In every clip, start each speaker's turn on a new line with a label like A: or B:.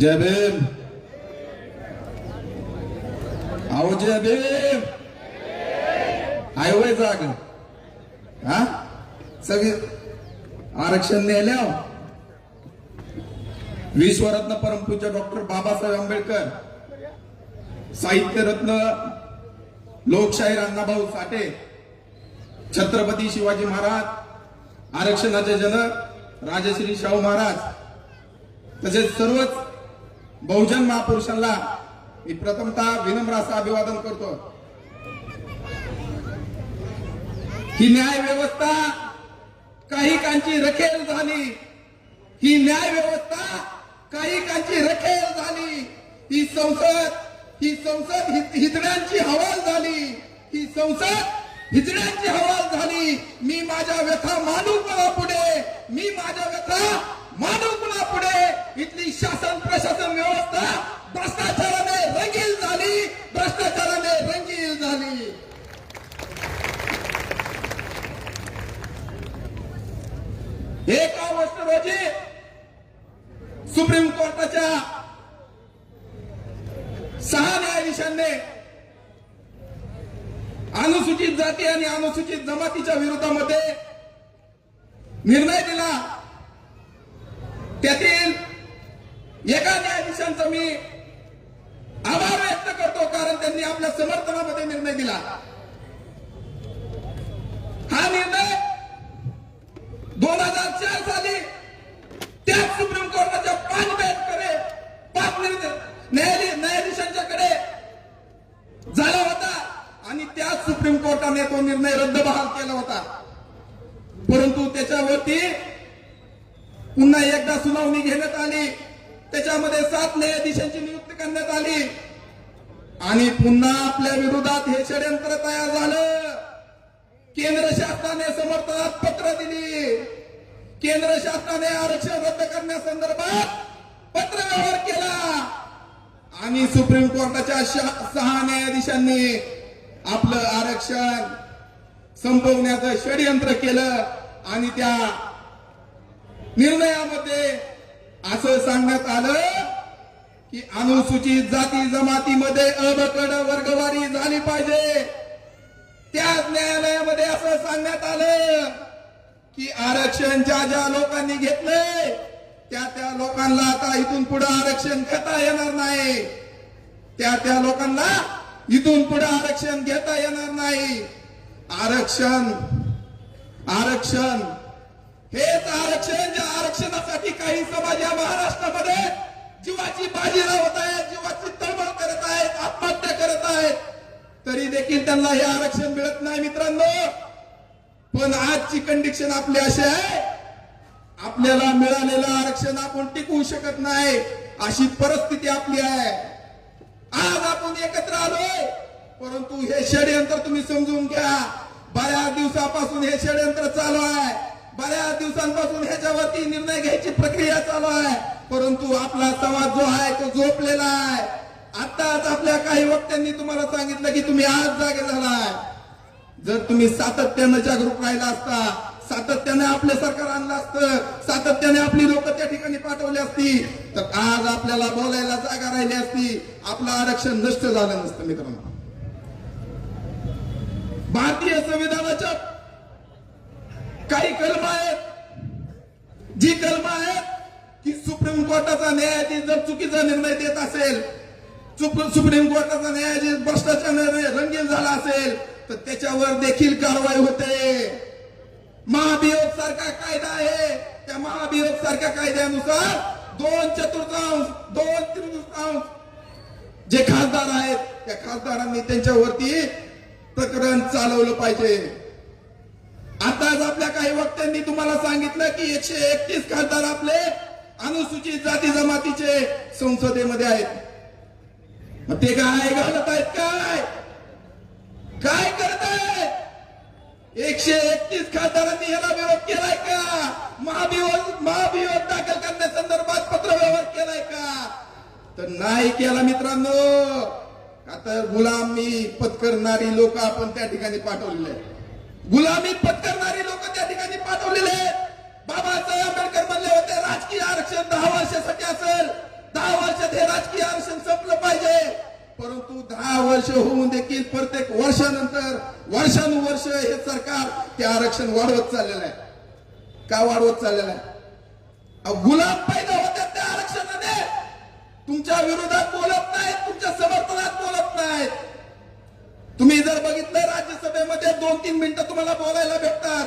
A: जय भीम अहो जय भीम आहे वय जाग हा सगळे आरक्षण नेल्या विश्वरत्न परमपूज्य डॉक्टर बाबासाहेब आंबेडकर साहित्यरत्न लोकशाहीर अण्णाभाऊ साठे छत्रपती शिवाजी महाराज आरक्षणाचे जनक राजश्री शाहू महाराज तसेच सर्वच बहुजन महापुरुषांना मी प्रथमतः विनम्र असं अभिवादन करतो. ही न्याय व्यवस्था काही कांची रखेल झाली. ही न्याय व्यवस्था काही कांची रखेल झाली. ही संसद ही संसद हितड्यांची हिजड्यांची हवाल झाली. ही संसद हिजड्यांची हवाल झाली. मी माझ्या व्यथा मानू का पुढे? मी माझ्या व्यथा मानू कुणा पुढे इथली शासन प्रशासन व्यवस्था भ्रष्टाचाराने रंगील झाली भ्रष्टाचाराने रंगील झाली एक ऑगस्ट रोजी सुप्रीम कोर्टाच्या सहा न्यायाधीशांनी अनुसूचित जाती आणि अनुसूचित जमातीच्या विरोधामध्ये निर्णय दिला. त्यातील एका न्यायाधीशांचा मी आभार व्यक्त करतो कारण त्यांनी आपल्या समर्थनामध्ये निर्णय दिला. हा निर्णय दोन हजार चार साली त्याच सुप्रीम कोर्टाच्या पाच बेंचकडे पाच निर्णय न्यायाधी- न्यायाधीशांच्याकडे झाला होता आणि त्याच सुप्रीम कोर्टाने तो निर्णय रद्द बहाल केला होता परंतु त्याच्यावरती पुन्हा एकदा सुनावणी घेण्यात आली. त्याच्यामध्ये सात न्यायाधीशांची नियुक्ती करण्यात आली. आणि पुन्हा आपल्या विरोधात हे षडयंत्र तयार झालं. केंद्र शासनाने समर्थनात पत्र दिली. केंद्र शासनाने आरक्षण रद्द करण्यासंदर्भात पत्र व्यवहार केला. आणि सुप्रीम कोर्टाच्या सहा न्यायाधीशांनी आपलं आरक्षण संपवण्याचं षडयंत्र केलं. आणि त्या निर्णयामध्ये असं सांगण्यात आलं की अनुसूचित जाती जमातीमध्ये अबकड वर्गवारी झाली पाहिजे. त्याच न्यायालयामध्ये असं सांगण्यात आलं की आरक्षण ज्या ज्या लोकांनी घेतलंय त्या त्या लोकांना आता इथून पुढे आरक्षण घेता येणार नाही. त्या त्या लोकांना इथून पुढे आरक्षण घेता येणार नाही. आरक्षण आरक्षण. हेच आरक्षण ज्या आरक्षणासाठी काही समाज या महाराष्ट्रामध्ये जीवाची बाजी लावत आहेत जीवाची तळमळ करत आहेत आत्महत्या करत आहेत. तरी देखील त्यांना हे आरक्षण मिळत नाही मित्रांनो. पण आजची कंडिशन आपली अशी आहे आपल्याला मिळालेलं आरक्षण आपण टिकवू शकत नाही. अशी परिस्थिती आपली आहे. आज आपण एकत्र आलोय परंतु हे षडयंत्र तुम्ही समजून घ्या. बऱ्याच दिवसापासून हे षडयंत्र चालू आहे. बऱ्याच दिवसांपासून ह्याच्यावरती निर्णय घ्यायची प्रक्रिया चालू आहे. परंतु आपला समाज जो आहे तो झोपलेला आहे. आताच आपल्या काही वक्त्यांनी तुम्हाला सांगितलं की तुम्ही आज जागे झालाय जर तुम्ही सातत्यानं जागरूक राहिला असता सातत्याने आपलं सरकार आणलं असतं सातत्याने आपली लोक त्या ठिकाणी पाठवली असती तर आज आपल्याला बोलायला जागा राहिली असती. आपलं आरक्षण नष्ट झालं नसतं मित्रांनो. भारतीय संविधानाच्या काही कलम आहेत. जी कलम आहेत की सुप्रीम कोर्टाचा न्यायाधीश जर चुकीचा निर्णय देत असेल सुप्रीम कोर्टाचा न्यायाधीश भष्टाचार रंगीन झाला असेल तर त्याच्यावर देखील कारवाई होते. महाभियोग सारखा कायदा आहे. त्या महाभियोग सारख्या कायद्यानुसार दोन चतुर्थांश दोन तृतीयांश जे खासदार आहेत त्या खासदारांनी त्यांच्यावरती प्रकरण चालवलं पाहिजे. आताच आपल्या काही वक्त्यांनी तुम्हाला सांगितलं की एकशे एकतीस खासदार आपले अनुसूचित जाती जमातीचे संसदेमध्ये आहेत. मग ते काय घालत आहेत काय? काय करत आहेत एकशे एकतीस खासदारांनी याला विरोध केलाय का? महाभियोग महाभियोग दाखल करण्यासंदर्भात पत्र व्यवहार केलाय का? तर नाही केला मित्रांनो. आता गुलामी पत्करणारी लोक आपण त्या ठिकाणी पाठवलेले आहेत. गुलामी पत्करणारी लोक त्या ठिकाणी पाठवलेले आहेत. बाबासाहेब आंबेडकर म्हणले होते राजकीय आरक्षण दहा वर्षासाठी असेल. दहा वर्षात हे राजकीय आरक्षण संपलं पाहिजे. परंतु दहा वर्ष होऊन देखील प्रत्येक वर्षानंतर वर्षानुवर्ष हे सरकार ते आरक्षण वाढवत चाललेलं आहे. का वाढवत चाललेलं आहे? अहो, गुलाम पैदा होतात त्या आरक्षणाने. तुमच्या विरोधात बोलत नाहीत तुमच्या समर्थनात बोलत नाहीत तुम्ही जर बघितलं राज्यसभेमध्ये दोन तीन मिनिटं तुम्हाला बोलायला भेटतात.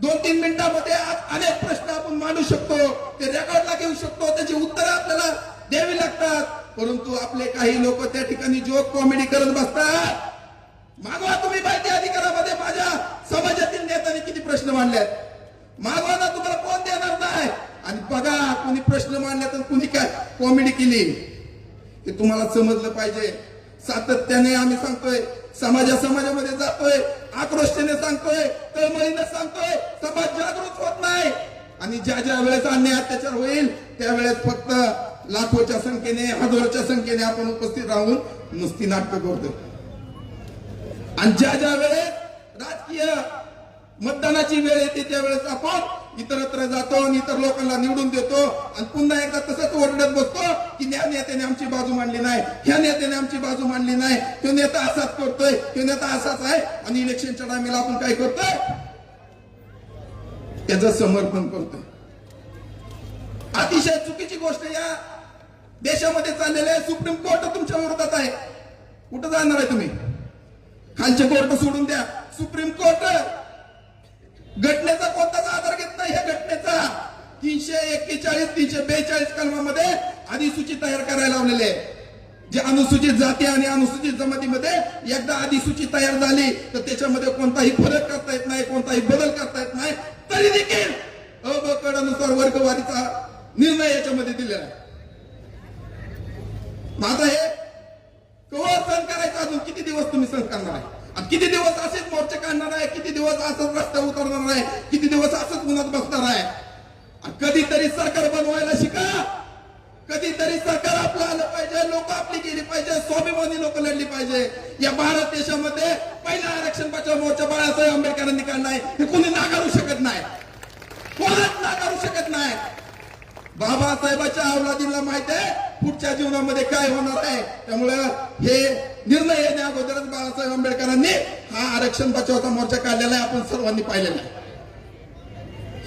A: दोन तीन मिनिटांमध्ये आज अनेक प्रश्न आपण मांडू शकतो ते रेकॉर्डला घेऊ शकतो त्याची उत्तरं आपल्याला द्यावी लागतात. परंतु आपले काही लोक त्या ठिकाणी जोक कॉमेडी करत बसतात. मागवा तुम्ही माहिती अधिकारामध्ये माझ्या समाजातील नेत्यांनी किती प्रश्न मांडलेत. मागवा ना तुम्हाला कोण देणार नाही. आणि बघा कुणी प्रश्न मांडले तर कुणी काय कॉमेडी केली? हे तुम्हाला समजलं पाहिजे. सातत्याने आम्ही सांगतोय समाजा समाजामध्ये जातोय आक्रोशतेने सांगतोय तळमळीने सांगतोय समाज जागृत होत नाही. आणि ज्या ज्या वेळेस अन्याय अत्याचार होईल त्यावेळेस फक्त लाखोच्या संख्येने हजारोच्या संख्येने आपण उपस्थित राहून नुसती नाटकं करतो आणि ज्या ज्या वेळेस राजकीय मतदानाची वेळ येते त्यावेळेस आपण इतरत्र जातो आणि इतर लोकांना निवडून देतो. आणि पुन्हा एकदा तसंच ओरडत बसतो की या नेत्याने आमची बाजू मांडली नाही. ह्या नेत्याने आमची बाजू मांडली नाही. तो नेता असाच करतोय. तो नेता असाच आहे. आणि इलेक्शनच्या टायमेला आपण काय करतोय? त्याचं समर्थन करतोय. अतिशय चुकीची गोष्ट या देशामध्ये चाललेली आहे. सुप्रीम कोर्ट तुमच्या विरोधात आहे. कुठं जाणार आहे तुम्ही? खालचे कोर्ट सोडून द्या. सुप्रीम कोर्ट घटनेचा कोणताच आधार घेत नाही हे घटनेचा. तीनशे एक्केचाळीस तीनशे बेचाळीस कलमामध्ये अधिसूची तयार करायला लावलेले. आहे जे अनुसूचित जाती आणि अनुसूचित जमातीमध्ये एकदा अधिसूची तयार झाली तर त्याच्यामध्ये कोणताही फरक करता येत नाही कोणताही बदल करता येत नाही. तरी देखील अबकडानुसार वर्गवारीचा निर्णय याच्यामध्ये दिलेला आहे. माझा हे कवर सहन करायचं? अजून किती दिवस तुम्ही सहन करणार आहे? किती दिवस असेच मोर्चे काढणार आहे? किती दिवस असंच रस्ता उतरणार आहे? किती दिवस असंच उन्हात बसणार आहे? आणि कधीतरी सरकार बनवायला शिका. कधीतरी सरकार आपलं आलं पाहिजे लोक आपली गेली पाहिजे स्वाभिमानी लोक लढली पाहिजे. या भारत देशामध्ये पहिला आरक्षण बचाव मोर्चा बाळासाहेब आंबेडकरांनी काढलाय हे कोणी नाकारू शकत नाही. कोणच नाकारू शकत नाही. बाबासाहेबाच्या अवलादीला माहीत आहे पुढच्या जीवनामध्ये काय होणार आहे. त्यामुळं हे निर्णय येण्या अगोदरच बाळासाहेब आंबेडकरांनी हा आरक्षण बचावचा मोर्चा काढलेला आहे आपण सर्वांनी पाहिलेला आहे.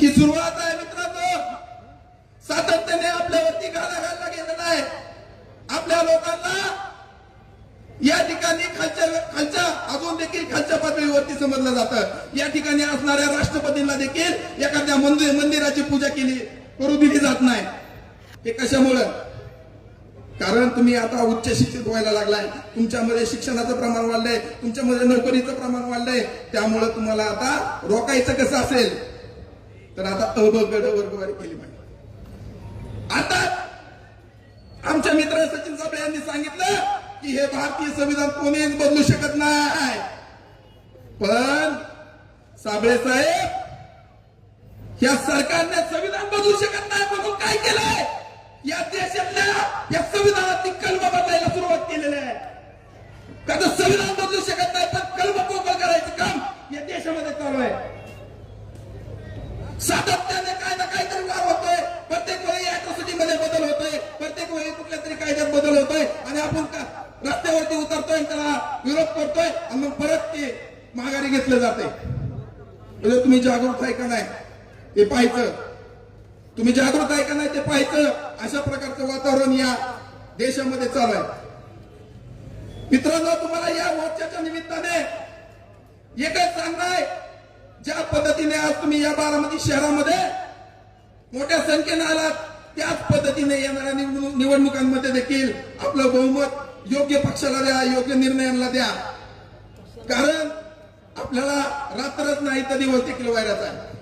A: ही सुरुवात आहे मित्रांनो. सातत्याने आपल्यावरती घाला घालला गेलेला आहे. आपल्या लोकांना या ठिकाणी खालच्या खालच्या अजून देखील खालच्या पातळीवरती समजलं जातं. या ठिकाणी असणाऱ्या राष्ट्रपतींना देखील एखाद्या मंदिर मंदिराची पूजा केली. करू दिली जात नाही. हे कशामुळं? कारण तुम्ही आता उच्च शिक्षित व्हायला लागलाय. तुमच्यामध्ये शिक्षणाचं प्रमाण वाढलंय. तुमच्यामध्ये नोकरीचं प्रमाण वाढलंय. त्यामुळं तुम्हाला आता रोखायचं कसं असेल? तर आता अबगड वर्गवारी केली पाहिजे. आता आमच्या मित्र सचिन साबळे यांनी सांगितलं की हे भारतीय संविधान कोणीच बदलू शकत नाही. पण साबळे साहेब या सरकारने संविधान बदलू शकत नाही म्हणून काय केलंय? या देशातल्या या संविधानातील कलम बदलायला सुरुवात केलेली आहे. का तर संविधान बदलू शकत नाही पण कलम पोकळ करायचं काम या देशामध्ये चालू आहे. सातत्याने काय ना काहीतरी वार होतोय. प्रत्येक वेळी अॅट्रॉसिटी मध्ये बदल होतोय. प्रत्येक वेळी कुठल्या तरी कायद्यात बदल होतोय. आणि आपण का रस्त्यावरती उतरतोय त्याला विरोध करतोय आणि मग परत ते माघारी घेतलं जाते म्हणजे तुम्ही जागरूक आहे का नाही? ते पाहायचं. तुम्ही जागृत आहे का नाही ते पाहायचं. अशा प्रकारचं वातावरण या देशामध्ये चालू आहे. मित्रांनो तुम्हाला या मोर्चाच्या निमित्ताने एकच सांगणार. आहे ज्या पद्धतीने आज तुम्ही या बारामती शहरामध्ये मोठ्या संख्येने आलात त्याच पद्धतीने येणाऱ्या निवडणुकांमध्ये देखील आपलं बहुमत योग्य पक्षाला द्या योग्य निर्णयांना द्या. कारण आपल्याला रात्रच नाही तर दिवस देखील व्हायचा आहे.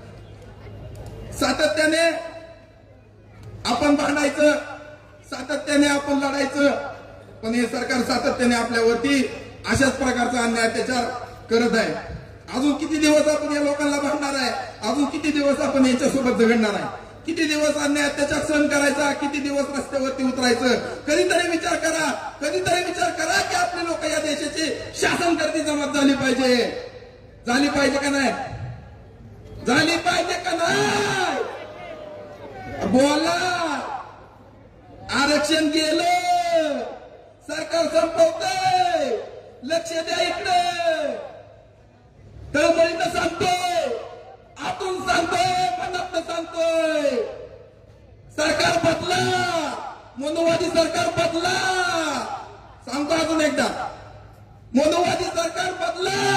A: सातत्याने आपण भांडायचं सातत्याने आपण लढायचं. पण हे सरकार सातत्याने आपल्यावरती अशाच प्रकारचा अन्याय अत्याचार करत आहे. अजून किती दिवस आपण या लोकांना भांडणार आहे? अजून किती दिवस आपण यांच्यासोबत झगडणार आहे? किती दिवस अन्याय अत्याचार सहन करायचा? किती दिवस रस्त्यावरती उतरायचं? कधीतरी विचार करा. कधीतरी विचार करा की आपले लोक या देशाची शासन करती जमात झाली पाहिजे. झाली पाहिजे का नाही? झाली पाहिजे का नाही? बोला. आरक्षण गेलं. सरकार संपवतंय. लक्ष द्या इकडे. तळमळीनं सांगतोय. आतून सांगतोय. मनात सांगतोय. सरकार बदला. मनोवादी सरकार बदला. सांगतो अजून एकदा. मनोवादी सरकार बदला.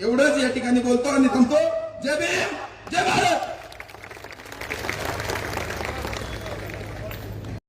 A: एवढंच या ठिकाणी बोलतो आणि थांबतो. जय भीम जय भारत